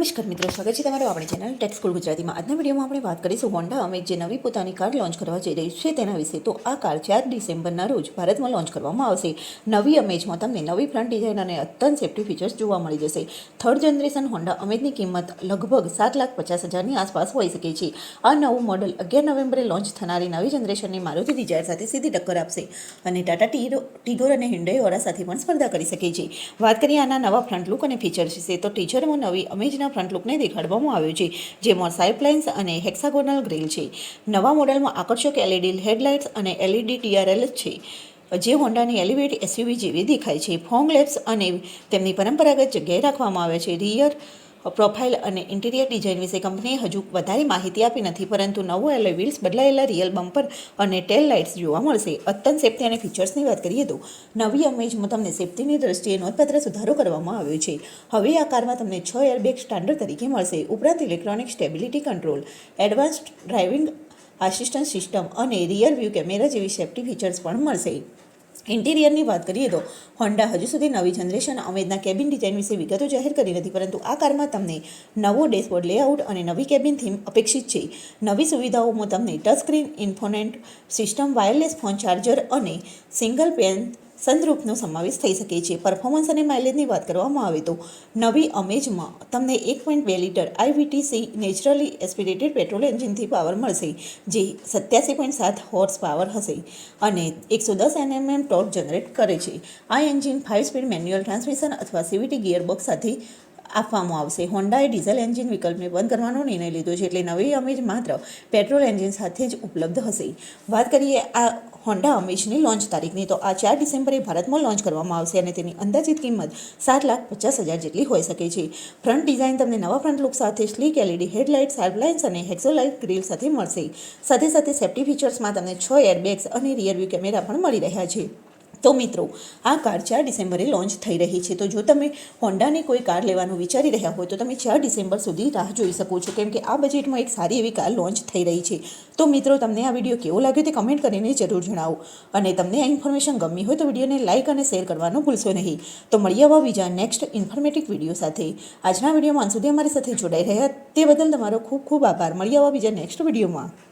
નમસ્કાર મિત્રો, સ્વાગત છે તમારું આપણી ચેનલ ટેક્સ સ્કૂલ ગુજરાતીમાં. આજના વિડીયોમાં આપણે વાત કરીશું હોન્ડા અમે જે નવી પોતાની કાર લોન્ચ કરવા જઈ રહી છે તેના વિશે. તો આ કાર ચાર ડિસેમ્બરના રોજ ભારતમાં લોન્ચ કરવામાં આવશે. નવી અમેજમાં તમને નવી ફ્રન્ટ ડિઝાઇન અને અત્યંત સેફ્ટી ફીચર્સ જોવા મળી જશે. થર્ડ જનરેશન હોન્ડા અમેજની કિંમત લગભગ સાત લાખ પચાસ હજારની આસપાસ હોઈ શકે છે. આ નવું મોડલ અગિયાર નવેમ્બરે લોન્ચ થનારી નવી જનરેશનની મારુતિ ડિઝાયર સાથે સીધી ટક્કર આપશે અને ટાટા ટીરો ટીગોર અને હિન્ડઈ ઓરા સાથે પણ સ્પર્ધા કરી શકે છે. વાત કરીએ આના નવા ફ્રન્ટ લુક અને ફીચર્સ વિશે. તો ટીચરમાં નવી અમેજના ફ્રન્ટ લુકને દેખાડવામાં આવ્યો છે, જેમાં સાઇપલાઇન્સ અને હેક્સાગોનલ ગ્રીલ છે. નવા મોડેલમાં આકર્ષક એલઈડી હેડલાઇટ્સ અને એલઈડી ટીઆરએલ છે, જે હોન્ડાની એલિવેટ એસયુવી જેવી દેખાય છે. ફોંગ લેબ્સ અને તેમની પરંપરાગત જગ્યાએ રાખવામાં આવે છે. રિયર પ્રોફાઇલ અને ઇન્ટિરિયર ડિઝાઇન વિશે કંપનીએ હજુ વધારે માહિતી આપી નથી, પરંતુ નવો એલોય વ્હીલ્સ બદલાયેલા રિયલ બમ્પર અને ટેલ લાઇટ્સ જોવા મળશે. અત્યંત સેફ્ટી અને ફીચર્સની વાત કરીએ તો, નવી અમેજમાં તમને સેફ્ટીની દ્રષ્ટિએ નોંધપાત્ર સુધારો કરવામાં આવ્યો છે. હવે આ કારમાં તમને છ એરબેગ સ્ટાન્ડર્ડ તરીકે મળશે. ઉપરાંત electronic stability control, advanced driving assistant system અને રિયર વ્યૂ કેમેરા જેવી સેફ્ટી ફીચર્સ પણ મળશે. ઇન્ટિરિયરની વાત કરીએ તો હોન્ડા હજુ સુધી નવી જનરેશન અમેદના કેબિન ડિઝાઇન વિશે વિગતો જાહેર કરી નથી, પરંતુ આ કારમાં તમને નવો ડેશબોર્ડ લેઆઉટ અને નવી કેબિન થીમ અપેક્ષિત છે. નવી સુવિધાઓમાં તમને touch screen infotainment system wireless phone charger અને સિંગલ પેન સનરૂફનો સમાવેશ થઈ શકે છે. પરફોર્મન્સ અને માઇલેજની વાત કરવામાં આવે તો નવી અમેજમાં તમને એક પોઈન્ટ બે litre IVTC naturally aspirated petrol એન્જિનથી power મળશે, જે સત્યાસી પોઈન્ટ સાત હોર્સ પાવર હશે અને એકસો દસ એનએમએમ ટોર્ક જનરેટ કરે છે. આ engine five speed manual transmission અથવા સીવીટી ગિયરબોક્સ સાથે આપવામાં આવશે. હોન્ડાએ ડીઝલ એન્જિન વિકલ્પને બંધ કરવાનો નિર્ણય લીધો છે. એટલે નવી અમેજ માત્ર પેટ્રોલ એન્જિન સાથે જ ઉપલબ્ધ હશે. વાત કરીએ આ હોન્ડા અમેજની લોન્ચ તારીખની. તો આ ચાર ડિસેમ્બરે ભારતમાં લોન્ચ કરવામાં આવશે અને તેની અંદાજિત કિંમત સાત લાખ પચાસ હજાર જેટલી હોઈ શકે છે. ફ્રન્ટ ડિઝાઇન તમને નવા ફ્રન્ટ લુક સાથે સ્લીક એલઈડી હેડલાઇટ સાર્બલાઇન્સ અને હેક્સોલાઇટ ગ્રીલ સાથે મળશે. સાથે સાથે સેફ્ટી ફીચર્સમાં તમને છ એરબેગ્સ અને રિયરવ્યૂ કેમેરા પણ મળી રહ્યા છે. તો મિત્રો, આ કાર ચાર ડિસેમ્બરે લોન્ચ થઈ રહી છે. તો જો તમે હોન્ડાની કોઈ કાર લેવાનું વિચારી રહ્યા હોય, તો તમે ચાર ડિસેમ્બર સુધી રાહ જોઈ શકો છો. કેમ કે આ બજેટમાં એક સારી એવી કાર લોન્ચ થઈ રહી છે. તો મિત્રો, તમને આ વીડિયો કેવો લાગ્યો તે કમેન્ટ કરીને જરૂર જણાવો. અને તમને આ ઇન્ફોર્મેશન ગમી હોય તો વિડીયોને લાઇક અને શેર કરવાનું ભૂલશો નહીં. તો મળી આવા બીજા નેક્સ્ટ ઇન્ફોર્મેટિવ વીડિયો સાથે. આજના વિડીયોમાં સુધી અમારી સાથે જોડાઈ રહ્યા. તે બદલ તમારો ખૂબ ખૂબ આભાર. મળી આવા બીજા નેક્સ્ટ વિડીયોમાં